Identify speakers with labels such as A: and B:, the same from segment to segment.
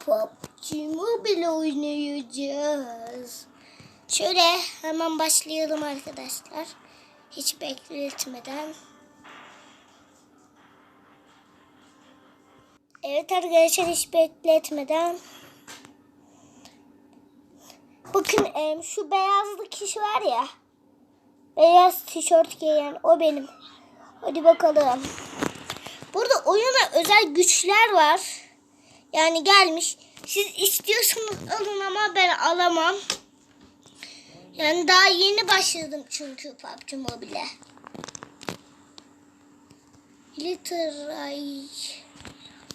A: PUBG Mobile oynayacağız. Şöyle hemen başlayalım arkadaşlar. Hiç bekletmeden. Evet arkadaşlar hiç bekletmeden. Bakın em, şu beyazlı kişi var ya. Beyaz tişört giyen o benim. Hadi bakalım. Burada oyuna özel güçler var. Yani gelmiş. Siz istiyorsanız alın ama ben alamam. Yani daha yeni başladım çünkü PUBG Mobile. Glitteray.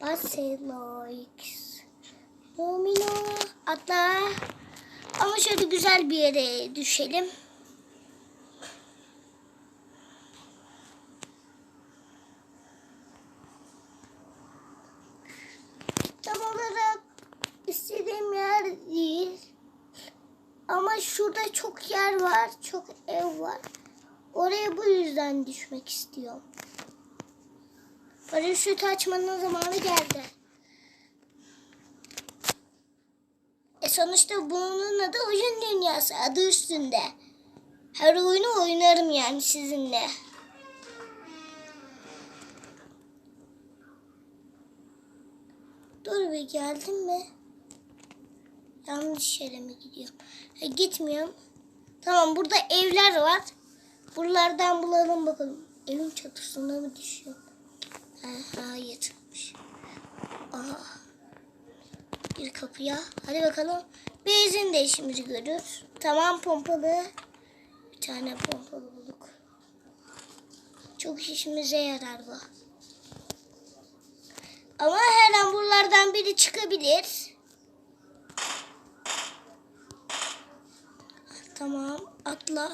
A: Baseloix. Domino. Atla. Ama şöyle güzel bir yere düşelim. Tam olarak istediğim yer değil. Ama şurada çok yer var, çok ev var. Oraya bu yüzden düşmek istiyorum. Paraşüt açmanın zamanı geldi. E sonuçta bunun adı oyun dünyası, adı üstünde. Her oyunu oynarım yani sizinle. Dur bir geldin mi? Yanlış yere mi gidiyorum? Ha, gitmiyorum. Tamam burada evler var. Buralardan bulalım bakalım. Evin çatısına mı düşüyor? Ha, hayır. Aha. Bir kapıya. Hadi bakalım. Benzin de işimizi görür. Tamam pompalı. Bir tane pompalı bulduk. Çok işimize yarar bu. Ama her an buralardan biri çıkabilir. Tamam atla.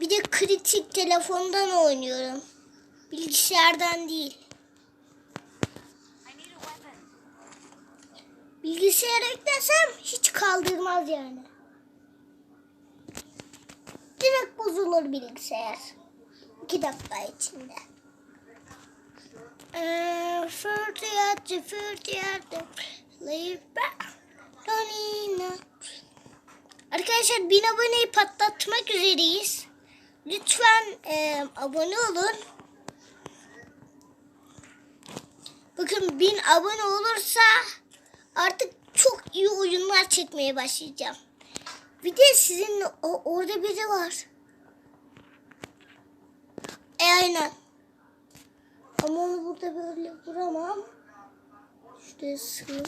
A: Bir de kritik telefondan oynuyorum. Bilgisayardan değil. Bilgisayara eklesem hiç kaldırmaz yani. Direkt bozulur bilgisayar. İki dakika içinde. Fırtıyatçı, fırtıyatçı, leave back, Donina. Arkadaşlar bin aboneyi patlatmak üzereyiz. Lütfen e, abone olun. Bakın bin abone olursa artık çok iyi oyunlar çekmeye başlayacağım. Bir de sizin o, orada biri var. E aynen. Ama onu burada böyle vuramam. Şuraya sıkayım.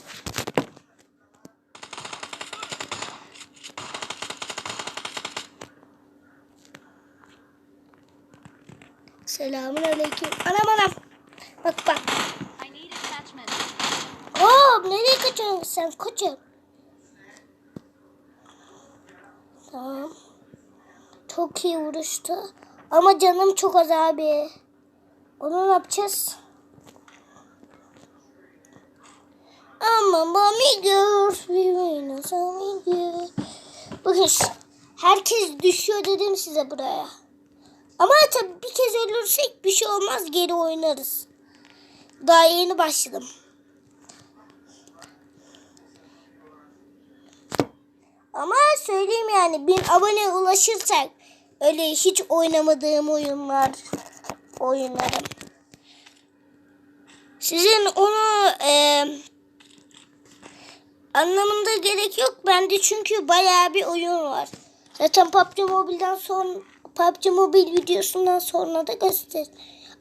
A: Selamun aleyküm. Anam anam. Bak bak. Hop nereye kaçıyorsun sen koçum? Tamam. Çok iyi vuruştu. Ama canım çok az abi. Onu ne yapacağız? Ama amigos. Bakın şu- herkes düşüyor dedim size buraya. Ama tabii bir kez ölürsek bir şey olmaz geri oynarız. Daha yeni başladım. Ama söyleyeyim yani bin abone ulaşırsak öyle hiç oynamadığım oyunlar oynarım. Sizin onu e, anlamında gerek yok. Bende çünkü bayağı bir oyun var. Zaten PUBG Mobile'den son PUBG Mobile videosundan sonra da göster.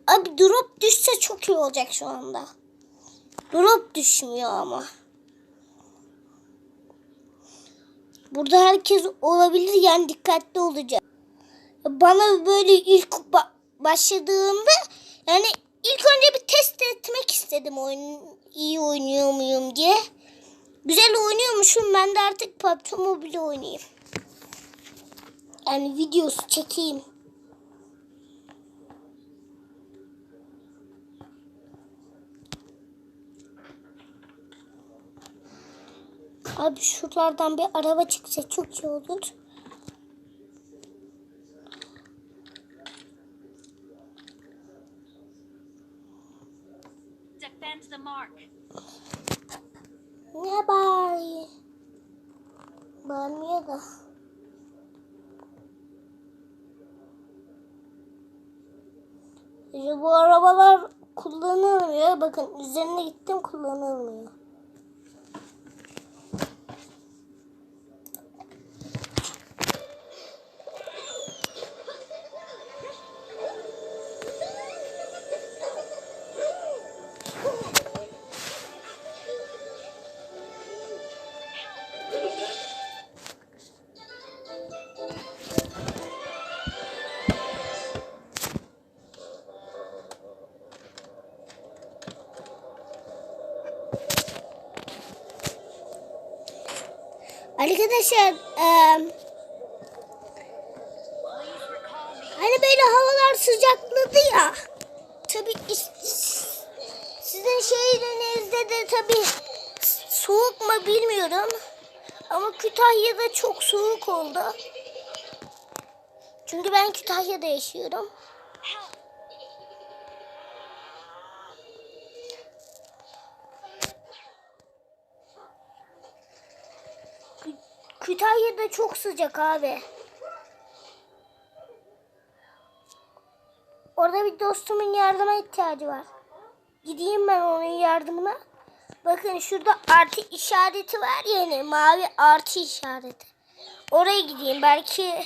A: Abi drop düşse çok iyi olacak şu anda. Drop düşmüyor ama. Burada herkes olabilir yani dikkatli olacak. Bana böyle ilk ba- başladığımda yani ilk önce bir test etmek istedim oyun iyi oynuyor muyum diye. Güzel oynuyormuşum ben de artık PUBG Mobile oynayayım. Yani videosu çekeyim. Abi şuralardan bir araba çıksa çok iyi olur.
B: Defend the mark.
A: Ne bağırıyor? Bağırmıyor da. Bu arabalar kullanılmıyor. Bakın üzerine gittim kullanılmıyor. Arkadaşlar
B: me.
A: hani böyle havalar sıcakladı ya. Tabii is- sizin şehrinizde de tabii soğuk mu bilmiyorum. Ama Kütahya'da çok soğuk oldu. Çünkü ben Kütahya'da yaşıyorum. Kütahya'da çok sıcak abi. Orada bir dostumun yardıma ihtiyacı var. Gideyim ben onun yardımına. Bakın şurada artı işareti var ya hani mavi artı işareti. Oraya gideyim belki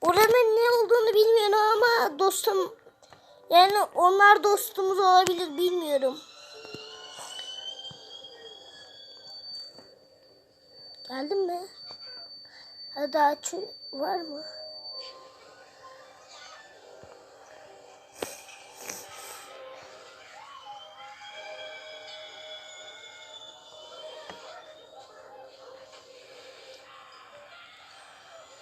A: oranın ne olduğunu bilmiyorum ama dostum yani onlar dostumuz olabilir bilmiyorum. Geldin mi? Ha daha var mı?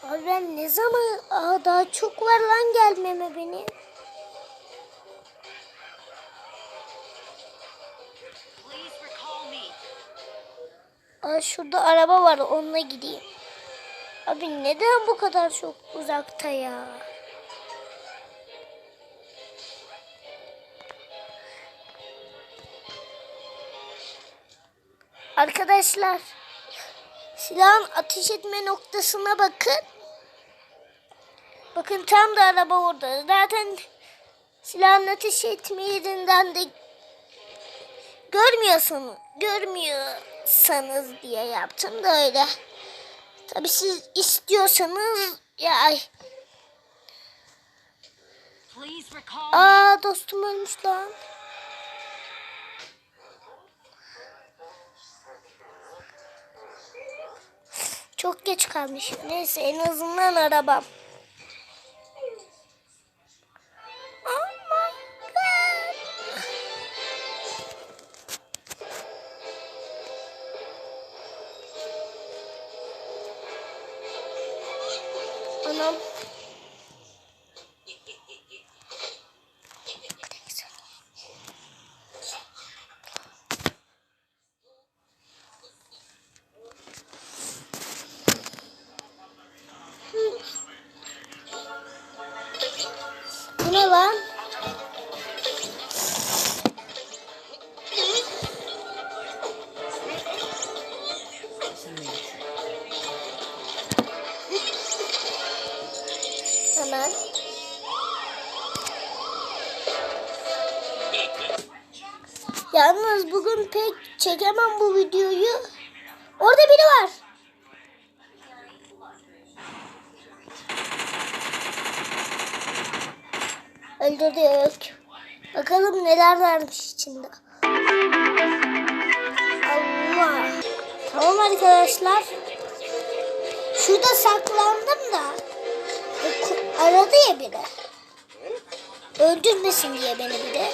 A: Abi ben ne zaman... Aa daha çok var lan gelmeme beni. Aa şurada araba var onunla gideyim. Abi neden bu kadar çok uzakta ya? Arkadaşlar silahın ateş etme noktasına bakın. Bakın tam da araba orada. Zaten silahın ateş etme yerinden de görmüyorsunuz, görmüyorsanız diye yaptım da öyle. Tabi siz istiyorsanız ya. Aa dostum ölmüş lan. Çok geç kalmış. Neyse en azından arabam. Hemen. Yalnız bugün pek çekemem bu videoyu. Orada biri var. Öldürdük. Bakalım neler varmış içinde. Allah. Tamam arkadaşlar. Şurada saklandım da. Aradı ya biri. Öldürmesin diye beni bir de.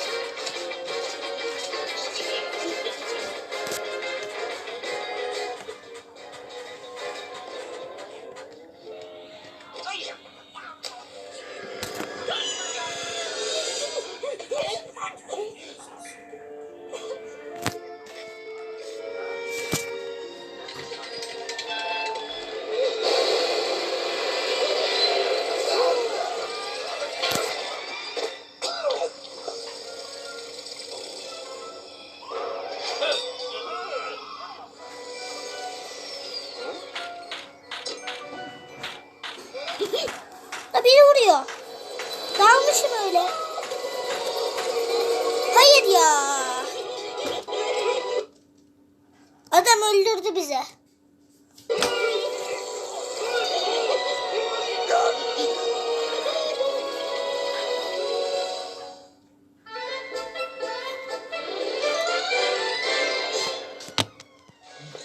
A: Ya. Adam öldürdü bizi.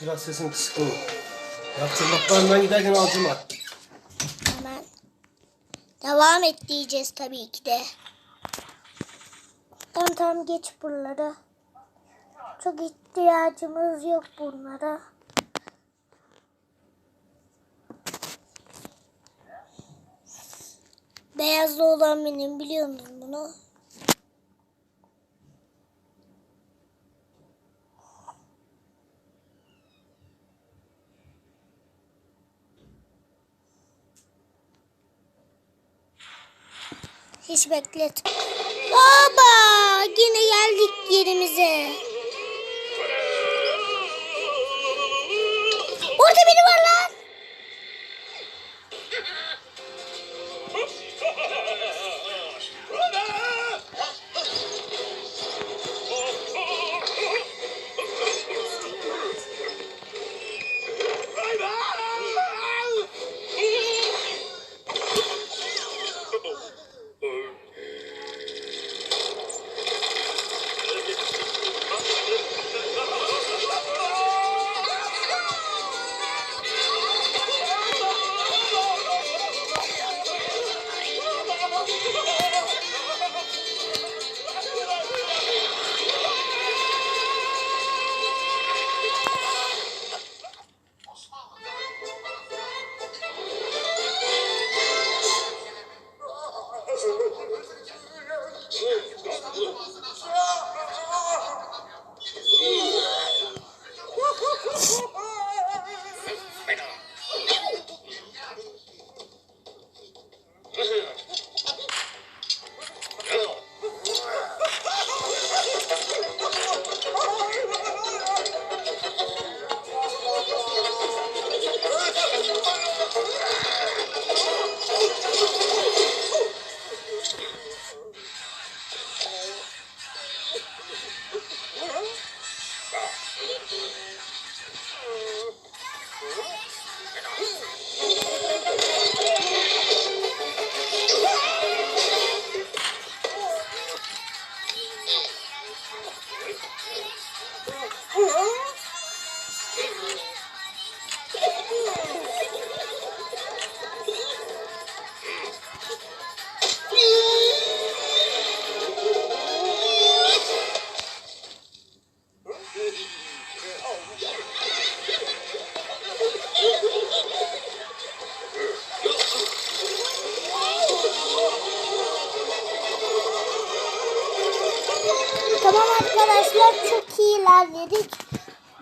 C: Biraz sesin kısık olur. Yaptığın baklarından giderken alcıma.
A: Hemen devam et diyeceğiz tabii ki de. Tamam tamam geç buraları. Çok ihtiyacımız yok bunlara. Beyazlı olan benim biliyor musun bunu? Hiç beklet. Baba yine geldik yerimize. İlerledik.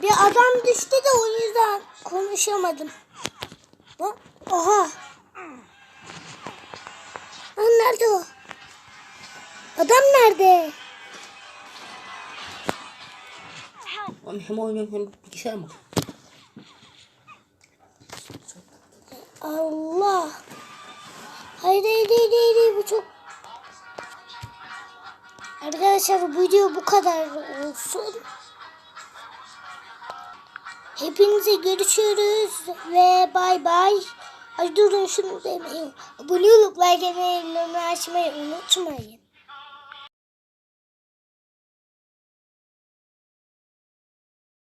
A: Bir adam düştü de o yüzden konuşamadım. Bak, Oha. Lan nerede o? Adam nerede?
D: Oğlum hem oynuyorum hem bilgisayar mı?
A: Allah. Hayır hayır hayır hayır, bu çok... Arkadaşlar bu video bu kadar olsun. Hepinize görüşürüz ve bay bay. Ay durun şunu demeyin. Abone olup like etmeyi, açmayı unutmayın.